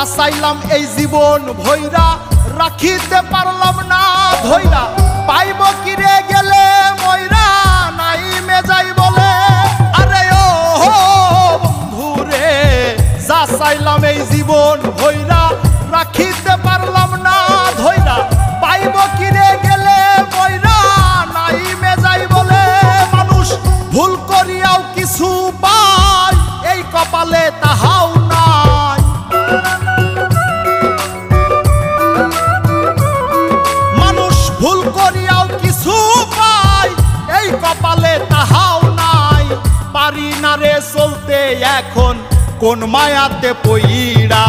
যা চাইলাম এই জীবন ভৈরা রাখিতে পারলাম না ধৈরা। পাইব কিরে গেলে এখন কোন মায়াতে পইরা